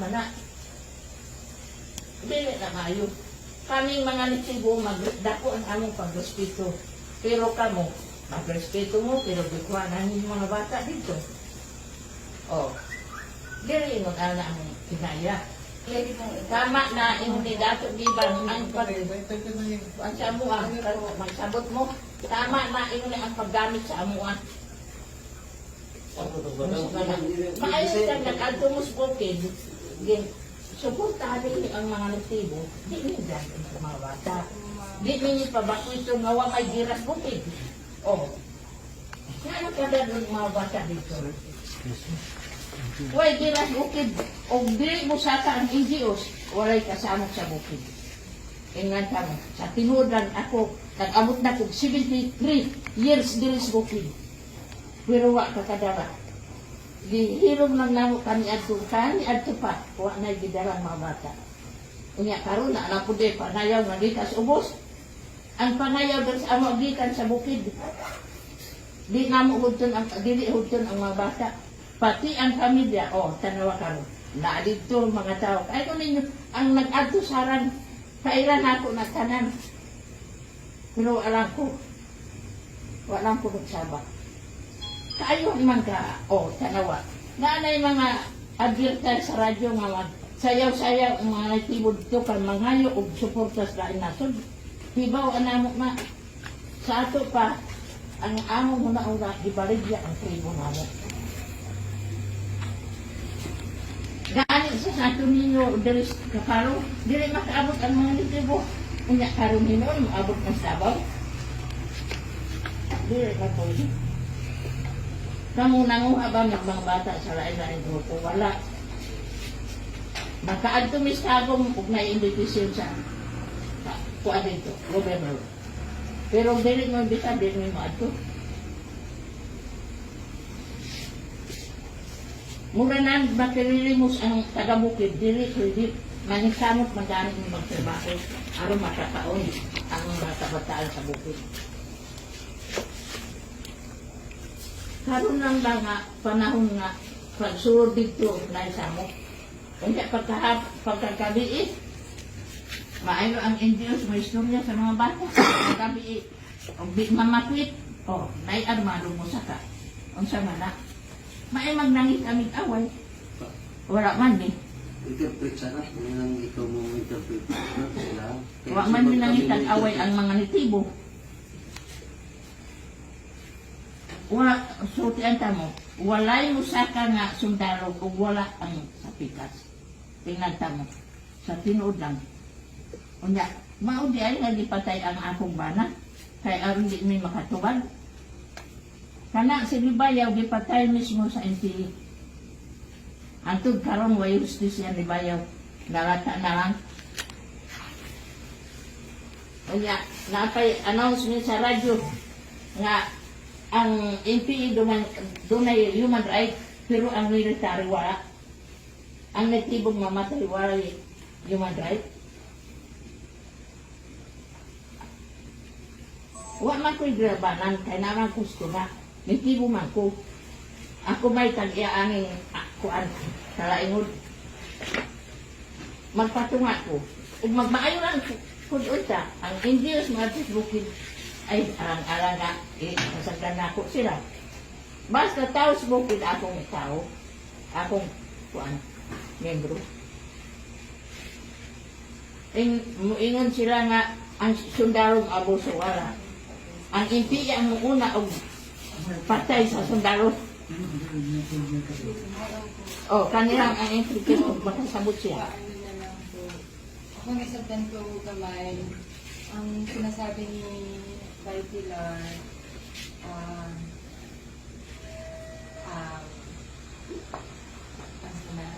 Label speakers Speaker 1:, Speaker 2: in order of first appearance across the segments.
Speaker 1: mana. Dili na kayo. Kaming mga nitibo, magdako ang among pagrespeto. Pero kamo, magrespeto mo, pero bikuha na yung mga bata dito. Oh, dili mo ana ang kinaya. Tama na ni Dato Giban ang pag ang sa amuan, magsabot mo. Tama na yung ang paggamit sa amuan. Maayos ka nag-adto mo sa din ang mga nagtibo. Di niyo dyan ang mga bata. Di niyo pa ba ito nga may giras bukid. Oh. Ano ka na doon mga bata dito? Way giras bukid. O dili mo sa ang NGOs, walay kasamok sa bukid. Ingat ka. Sa tinudan ako, nag-amot na kog 73 years dili sa bukid. Pero wa ka kadara. Gihilom lang namo kami adto kani adto pa wa na gidarang mga bata. Unya karon na na pude panayaw nga gikas ubos. Ang panayaw diri sa amo gikan sa bukid. Di namo hudton ang dili hudton ang mga bata. Pati ang pamilya, oh, tanawa karon. Na dito mga tao. Ay kung ninyo ang nag-adto saran kailan ako nagtanan. Pero alam ko, walang ko nagsabak. Kayo man ka, o, oh, tanawa. Nanay mga advertise sa radyo nga mag sayaw-sayaw ang mga nagtibod to kan manghayo og suportas sa nasod. Hibaw anamo na sa ato pa ang amo mo na ura gibaligya ang tribo namo. Gaani sa sa ato ninyo diri sa kaparo, dili makaabot ang mga tribo. Unya karon nino maabot ng sabaw. Dili na pwede. Kamu nanguha ba ng mga bata sa lain-lain grupo? Wala. Makaadto mis kagom ug na invitation sa sa kuan dito, gobyerno. Pero dili mo bisa dili mo adto. Mura na makililimos ang taga-bukid, dili pwede manisamot magani mo magtrabaho aron makakaon ang bata-bataan sa bukid. Karon lang ba nga panahon nga pagsulod dito na isa mo. Kaya pagkahap, pagkagabi maayo ang Indios, may istorya sa mga bata. Pagkagabi ang di mamakwit, oh, nay armado mo sa ka. Ang sama na. May magnangit aming away. Wala man eh.
Speaker 2: Interpret sana, yun ang ikaw mo interpret. Ano sila?
Speaker 1: Wala man din nangit ang away ang mga nitibo. Wa, suti ang tamo, walay mo sa ka nga sundalo kung wala ang sapikas. Tingnan tamo, sa tinuod lang. Unya, maudi ay nga gipatay ang akong bana, kay aron di may makatubag. Kana si Libayaw gipatay mismo sa NPA. Antod karon way justisya ni Bayaw, nalata na lang. Unya, napay announcement sa radyo nga ang NPA duman, dunay human right, pero ang military wala. Ang natibong mamatay wala human right. Wa man ko'y grabanan, kay naman gusto na. Natibo man ko. Ako may tag-iaaning kuan, kalaingod. Magpatunga ko. Ug magmaayo lang kung unta, ang Indios mga bukid ay arang-arang nga, eh, masagdan na ako sila. Basta tao sa bukid akong tao, akong kuan, membro. Ing, muingon sila nga, ang sundarong abuso wala. Ang impi ang muuna og patay sa sundaro. Oh, kanilang ang impi og makasabot siya.
Speaker 3: Kung isabtan ko kamay, ang sinasabi ni Pilar, um, um, ano na,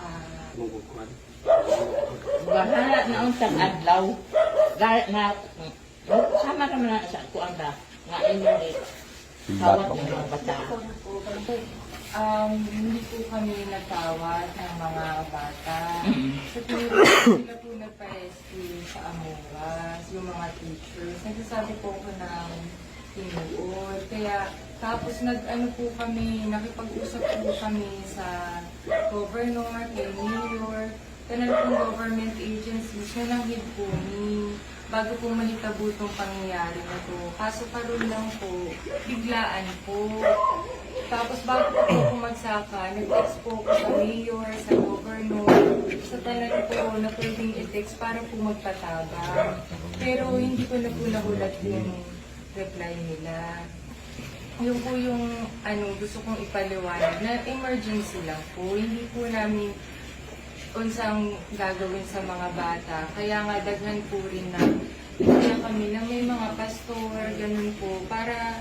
Speaker 3: ah.
Speaker 1: Bahala na untang adlaw. Gaya nga, oh, sama ka na sa kuan ka, nga inyo ni kawat ng mga bata.
Speaker 3: Um, hindi po kami nagtawad ng mga bata.
Speaker 1: Mm.
Speaker 3: Sa tuwing sila po nagpa-rescue sa Amoras, yung mga teachers, nagsasabi po ko ng tinuod. Kaya Tapos nag-ano po kami, nakipag-usap po kami sa governor, kay mayor, kanal pong government agencies na langhid po ni bago po mahitabo itong pangyayari na to. Kaso karoon lang po, biglaan po. Tapos bago po ako magsaka, nag-text po ako sa mayor, sa governor, sa talaga po na pwedeng i-text para po magpatabang. Pero hindi ko na po nahulat yung reply nila. Yung po yung ano, gusto kong ipaliwanag na emergency lang po. Hindi po namin unsang gagawin sa mga bata. Kaya nga daghan po rin na kaya kami na may mga pastor, ganun po, para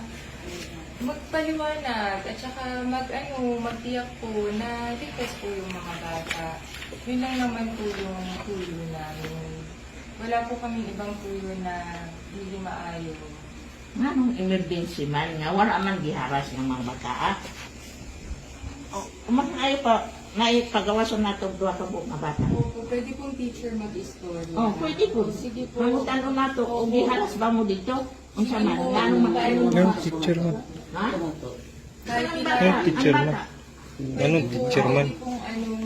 Speaker 3: magpaliwanag at saka mag ano, magtiyak po na ligtas po yung mga bata. Yun lang naman po yung tuyo namin. Wala po kami ibang tuyo na hindi maayo.
Speaker 1: Nganong emergency man nga, wala man giharas ng mga bata. ah. O, Umakaayo pa, naipagawasan na itong duha ka buong mga bata.
Speaker 3: Opo, pwede pong teacher mag-story.
Speaker 1: Oh, pwede po.
Speaker 3: Sige po.
Speaker 1: Mangutan na to, o giharas ba mo dito? Kung sa man, nganong makaayo mo? Ha?
Speaker 3: Kahit
Speaker 4: Yung teacher
Speaker 1: ang
Speaker 4: man. Anong teacher man?
Speaker 3: Anong...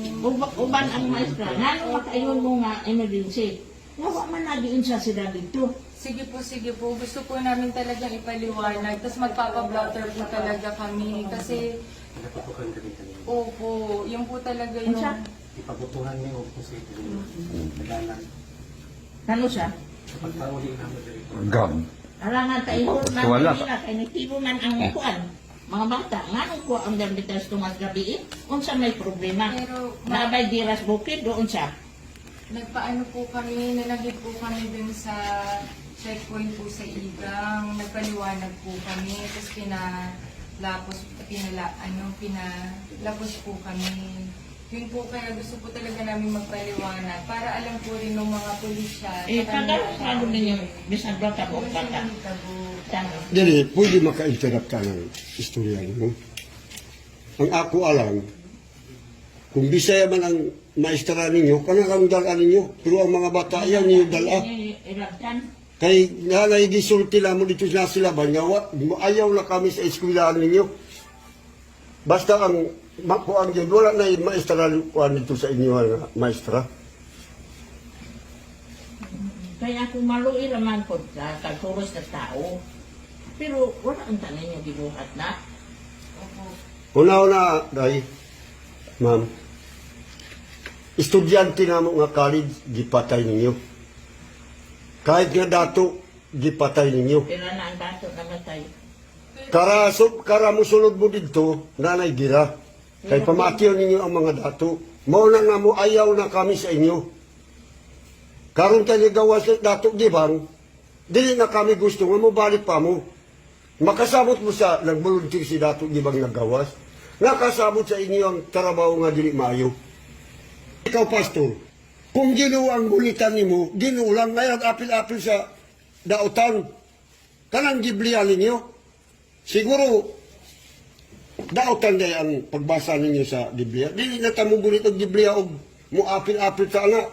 Speaker 1: Uban ang maestra, nganong makaayon mo nga emergency? Nawa man nagiin siya sila dito.
Speaker 3: Sige po, sige po. Gusto po namin talagang ipaliwanag. Tapos magpapablotter po talaga kami. Kasi,
Speaker 2: Napapukan kami kanina.
Speaker 3: opo, yung po talaga yung...
Speaker 1: Unsa?
Speaker 2: Ipabutuhan niyo kung sa ito. Nagalan.
Speaker 1: Ano siya?
Speaker 2: Sa pagpauli namin dito.
Speaker 5: Gam.
Speaker 1: Alangan tayo na
Speaker 5: Wala.
Speaker 1: nila kay nitibo man ang kuan. Mga bata, nganong ko ang dambitas tumas gabi unsa may problema.
Speaker 3: Pero, ma-
Speaker 1: Nabay diras bukid doon siya.
Speaker 3: nagpaano po kami, nalagit po kami dun sa checkpoint po sa Igang. Nagpaliwanag po kami. Tapos pinalapos, pinala, ano, pinalapos po kami. Yun po kaya gusto po talaga namin magpaliwanag para alam po rin ng mga pulisya.
Speaker 1: Eh, ano ninyo, bisan ba
Speaker 3: Kung
Speaker 1: bata.
Speaker 6: Dili, pwede maka-interrupt ka ng istorya mo. Ang ako alam, kung bisaya man ang maestra ninyo, kanang dala ninyo. Pero ang mga bata yan ninyo dala. Kay nanay gisulti lang mo dito na sila ba ayaw na kami sa eskwelahan ninyo. Basta ang makuan yun, wala na yung maestra kuan dito sa inyo nga maestra.
Speaker 1: Kaya kung maluoy naman po sa kagturos na tao, pero wala ang tanan niyo gibuhat na.
Speaker 6: Una-una, day, ma'am, estudyante na mo nga college, gipatay ninyo. Kahit nga dato, gipatay ninyo.
Speaker 1: Pero na ang dato namatay.
Speaker 6: Kara, so, kara mo sulod mo dito, nanay gira. Kay pamatyo ninyo ang mga dato. Mao na nga mo ayaw na kami sa inyo. Karon tayo gawas ng dato gibang, dili na kami gusto nga mo balik pa mo. Makasabot mo sa nagbolunteer si dato gibang nagawas. Nakasabot sa inyo ang trabaho nga dili maayo. Ikaw pastor, kung ginuo ang bulitan nimo, ginuo lang ngayon apil-apil sa daotan. Kanang giblihan ninyo. Siguro, daotan day ang pagbasa ninyo sa Biblia. Dili na tamo bulit ang Biblia og muapil-apil sa anak.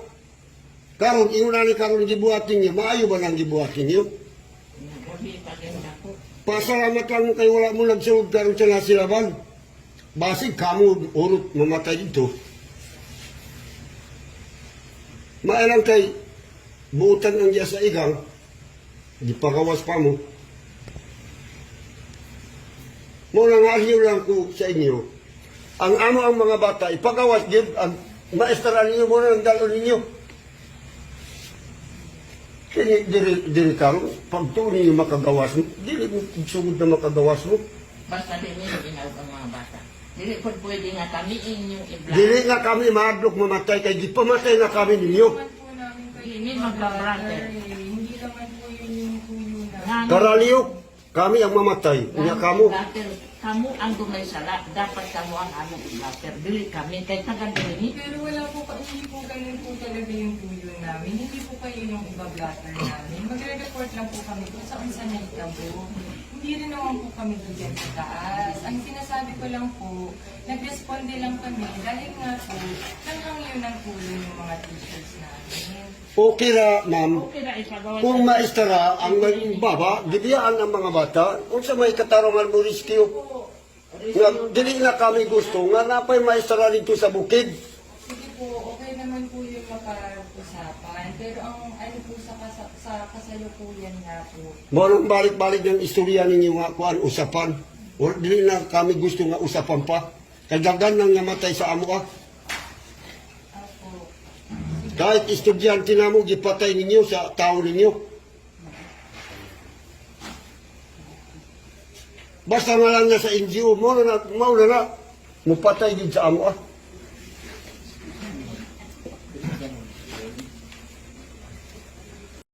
Speaker 6: Karon inguna ni karon gibuhat ninyo, maayo ba nang gibuhat ninyo?
Speaker 1: Gabi pa rin ako.
Speaker 6: Pasalamat lang kay wala mo nagsulod karon sa nasilaban. Basig kamo urot mamatay dito. Maalang kay buutan ang diya sa igang, gipagawas pa mo. Muna nga aliw lang ko sa inyo. Ang amo ang mga bata, ipagawas gid ang maestra ninyo muna ang dalo ninyo. Kini diri diri karon pagtuon ninyo makagawas mo, dili mo sugod na makagawas mo.
Speaker 1: Basta din niyo ginawag ang mga bata. Dili po pwede nga kami inyong.
Speaker 6: Dili nga kami mahadlok mamatay kay gipamatay na kami ninyo.
Speaker 1: Hindi
Speaker 3: mga
Speaker 1: magbabrother.
Speaker 3: brother eh. Hindi naman po yun yung tuyo na.
Speaker 1: Nga,
Speaker 6: Karaliyok, kami ang mamatay. Unya kamo.
Speaker 1: Kamu ang dumay sala, dapat kamu ang among blatter. Dili kami, kay taga dili.
Speaker 3: Pero wala po, ka- hindi po ganun po talaga yung tuyo namin. Hindi po kayo yung iba-blatter namin. Magre-report lang po kami kung saan sa naitabo. Hindi rin naman po kami bigyan sa taas. Ang sinasabi ko lang po, nag-responde lang kami dahil nga po, nanghang nyo ng tulong yung mga teachers namin.
Speaker 6: Okay ra, ma'am.
Speaker 1: Okay na ipagawa.
Speaker 6: Kung maestara ang baba, gibiyaan ang mga bata, kung sa may katarungan mo riskyo. Nga, dili na kami gusto nga napay maestara dito sa bukid.
Speaker 3: Sige po, okay naman po yung mapag-usapan. Pero ang ano po sa, kasa, sa kasalukuyan nga po,
Speaker 6: Mo nang balik-balik ng istorya ninyo nga kuan usapan. O dili na kami gusto nga usapan pa. Kadagan nang namatay sa amo ah. Kahit estudyante na mo, gipatay ninyo sa tao ninyo. Basta nga lang na sa NGO, mo na na, mo na na, mupatay din sa amo ah.